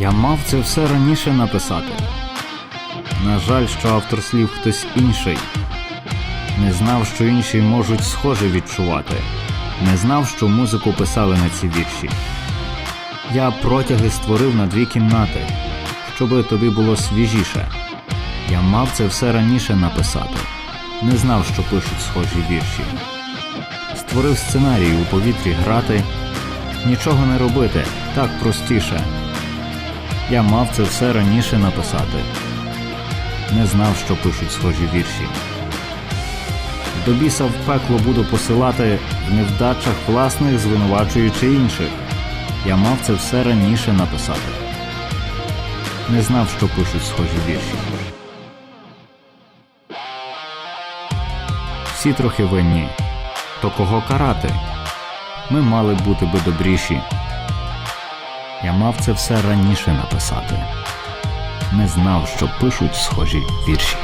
Я мав це все раніше написати. На жаль, що автор слів хтось інший. Не знав, що інші можуть схоже відчувати. Не знав, що музику писали на ці вірші. Я протяги створив на дві кімнати, щоби тобі було свіжіше. Я мав це все раніше написати. Не знав, що пишуть схожі вірші. Створив сценарій у повітрі грати, нічого не робити, так простіше. Я мав це все раніше написати. Не знав, що пишуть схожі вірші. До біса в пекло буду посилати в невдачах власних, звинувачуючи інших. Я мав це все раніше написати. Не знав, що пишуть схожі вірші. Всі трохи винні. То кого карати? Ми мали бути би добріші. Я мав це все раніше написати. Не знав, що пишуть схожі вірші.